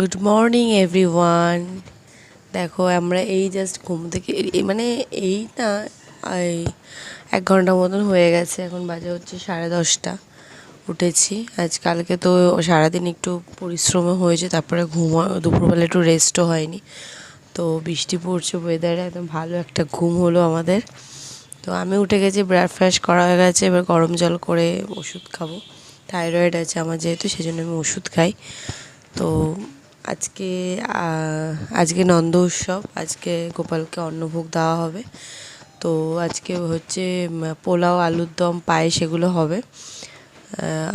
Good morning everyone দেখো, আমরা এই জাস্ট ঘুম থেকে মানে এই না এক ঘণ্টা মতন হয়ে গেছে। এখন বাজে হচ্ছে সাড়ে দশটা। উঠেছি। আজ কালকে তো সারাদিন একটু পরিশ্রমও হয়েছে, তারপরে ঘুম দুপুরবেলা একটু রেস্টও হয়নি। তো বৃষ্টি পড়ছে ওয়েদারে একদম ভালো একটা ঘুম হলো আমাদের। তো আমি উঠে গেছি ব্রেকফাস্ট করা হয়ে গেছে, এবার গরম জল করে ওষুধ খাব। থাইরয়েড আছে আমার যেহেতু, সেজন্য আমি ওষুধ খাই। তো আজকে আজকে নন্দ উৎসব, আজকে গোপালকে অন্নভোগ দেওয়া হবে। তো আজকে হচ্ছে পোলাও, আলুর দম, পায়েস এগুলো হবে।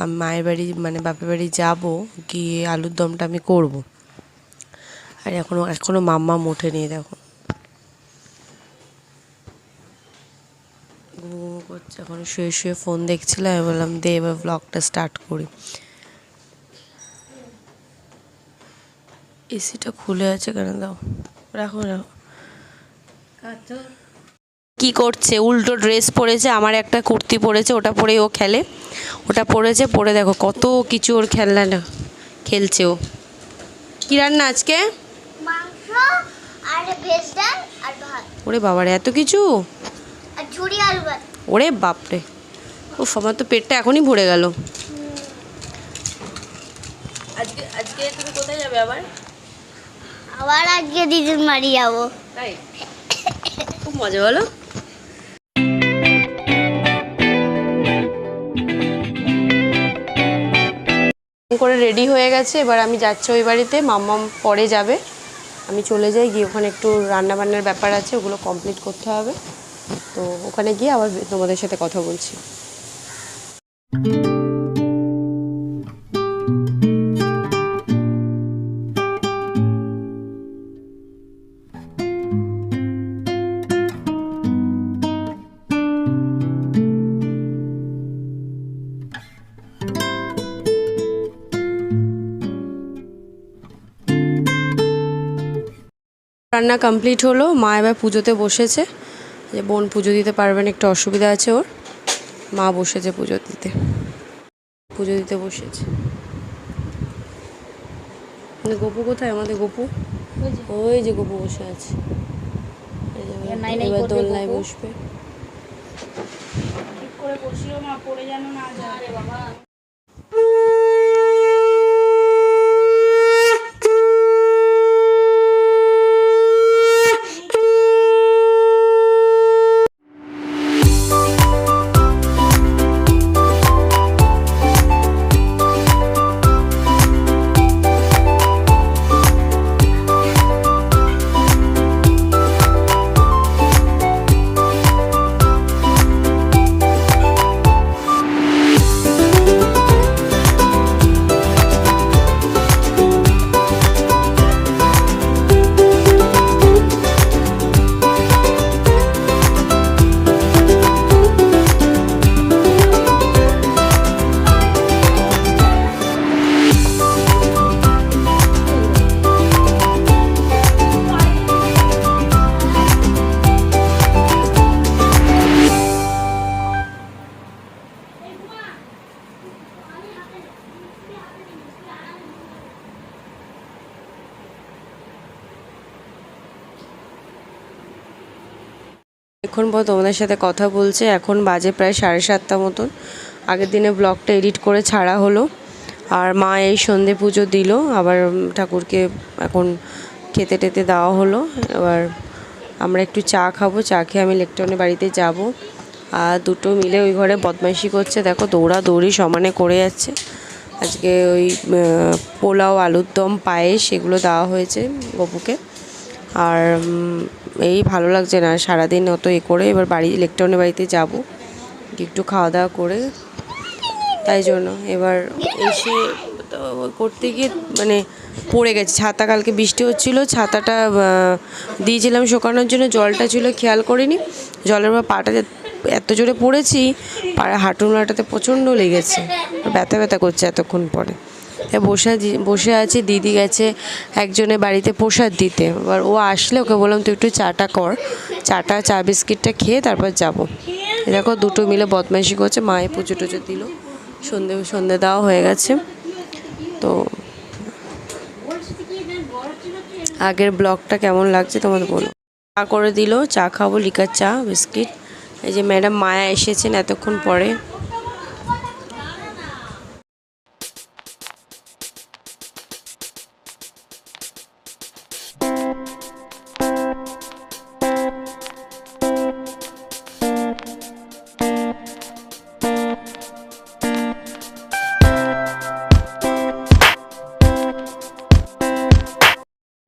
আমি মায়ের বাড়ি মানে বাপের বাড়ি যাব, গিয়ে আলুর দমটা আমি করব। আর এখনও এখনও মাম্মা মোটে নিয়ে দেখো। করছে, এখন শুয়ে শুয়ে ফোন দেখছিলাম, আমি বললাম, দে এবার ব্লগটা স্টার্ট করি। এসিটা খুলে আছে কেন? দাও রাখো রাখো। কি করছে? উল্টো ড্রেস পরেছে আমার একটা কুর্তি পরেছে ওটা পরেই ও খেলে। ওটা পরেছে পরে দেখো কত কিছু ওর খেলনা না খেলছে ও। কি রান্না আজকে? ওরে বাবারে এত কিছু? ওরে বাপরে। ও আমার তো পেটটা এখনই ভরে গেল। আজকে আজকে তুমি কোথায় যাবে আবার? আবার আজকে দিদির বাড়ি যাব। তাই? খুব মজা বলো। করে রেডি হয়ে গেছে এবার আমি যাচ্ছি ওই বাড়িতে মাম্মাম পরে যাবে। আমি চলে যাই গিয়ে ওখানে একটু রান্না বান্নার ব্যাপার আছে ওগুলো কমপ্লিট করতে হবে। তো ওখানে গিয়ে আবার তোমাদের সাথে কথা বলছি। রান্না কমপ্লিট হলো মা এবার পুজোতে বসেছে। যে বোন পুজো দিতে পারবে না একটু অসুবিধা আছে ওর। মা বসেছে পুজো দিতে। পুজো দিতে বসেছে। গপু কোথায়? আমাদের গপু? ওই যে গপু বসে আছে। এবার- দোলনায় বসবে। ঠিক করে বসিও মা পড়ে যেন না যায়। বাবা। এখন পর তোমাদের সাথে কথা বলছে, এখন বাজে প্রায় সাড়ে সাতটা মতন। আগের দিনে ব্লগটা এডিট করে ছাড়া হলো। আর মা এই সন্ধে পুজো দিল, আবার ঠাকুরকে এখন খেতে টেতে দেওয়া হলো। এবার আমরা একটু চা খাব, চা খেয়ে আমি ইলেকট্রনের বাড়িতে যাব। আর দুটো মিলে ওই ঘরে বদমাইশি করছে। দেখো দৌড়া দৌড়ি সমানে করে যাচ্ছে। আজকে ওই পোলাও, আলুর দম, পায়েস, এগুলো দেওয়া হয়েছে গপুকে। আর এই ভালো লাগছে না, সারাদিন অত এ করে এবার বাড়ি ইলেকট্রনের বাড়িতে যাব, একটু খাওয়া দাওয়া করে, তাই জন্য এবার এসে করতে গিয়ে মানে পড়ে গেছে, ছাতা কালকে বৃষ্টি হচ্ছিল, ছাতাটা দিয়েছিলাম শুকানোর জন্য, জলটা ছিল, খেয়াল করিনি, জলের পর পাটাতে এত জোরে পড়েছি, পাড়া হাঁটুর মাটাতে প্রচণ্ড লেগেছে, ব্যথা ব্যথা করছে এতক্ষণ পরে। বসে বসে আছি, দিদি গেছে একজনের বাড়িতে প্রসাদ দিতে। এবার ও আসলে ওকে বললাম, তুই একটু চাটা কর, চাটা, চা বিস্কিটটা খেয়ে তারপর যাব। দেখো দুটো মিলে বদমাইশি করছে মায়ে পুজো টুজো দিল। সন্ধে সন্ধে দেওয়া হয়ে গেছে। তো আগের ব্লগটা কেমন লাগছে তোমাদের বলো। চা করে দিল, চা খাব, লিকার চা, বিস্কিট। এই যে ম্যাডাম, মায়া এসেছেন এতক্ষণ পরে।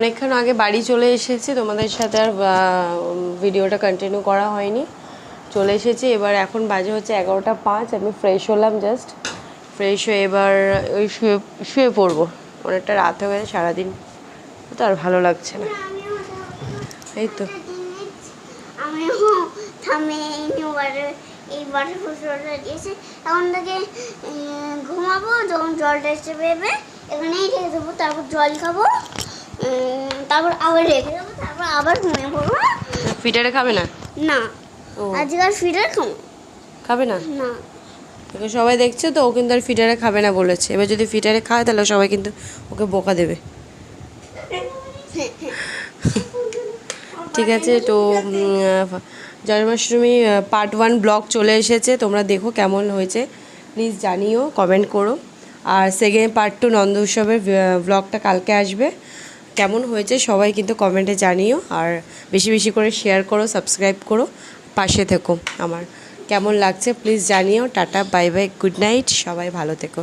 অনেকক্ষণ আগে বাড়ি চলে এসেছি, তোমাদের সাথে আর ভিডিওটা কন্টিনিউ করা হয়নি। চলে এসেছি, এবার এখন বাজে হচ্ছে এগারোটা পাঁচ, আমি ফ্রেশ হলাম জাস্ট ফ্রেশ হয়ে এবার ওই শুয়ে শুয়ে পড়ব। অনেকটা রাত হয়ে গেছে সারাদিন তো আর ভালো লাগছে না। এই তো। এখন ঘুমাবো যখন জলটা এসে বেবে এখানেই রেখে দেবো, তারপর জল খাব। তারপর আবার রেখে দেবো তারপর আবার ঘুমিয়ে পড়ব। ফিটারে খাবে না? না ও। আজকাল ফিডার খাব। খাবে না? না। তোকে সবাই দেখছে তো ও কিন্তু আর ফিটারে খাবে না বলেছে। এবার যদি ফিটারে খায় তাহলে সবাই কিন্তু ওকে বোকা দেবে। ঠিক আছে তো জন্মাষ্টমী পার্ট ওয়ান ব্লগ চলে এসেছে। তোমরা দেখো কেমন হয়েছে। প্লিজ জানিও কমেন্ট করো। আর সেকেন্ড পার্ট টু নন্দ উৎসবের ব্লগটা কালকে আসবে। কেমন হয়েছে সবাই কিন্তু কমেন্টে জানিও আর বেশি বেশি করে শেয়ার করো সাবস্ক্রাইব করো, পাশে থেকো আমার। কেমন লাগছে প্লিজ জানিও, tata bye bye good night সবাই ভালো থেকো।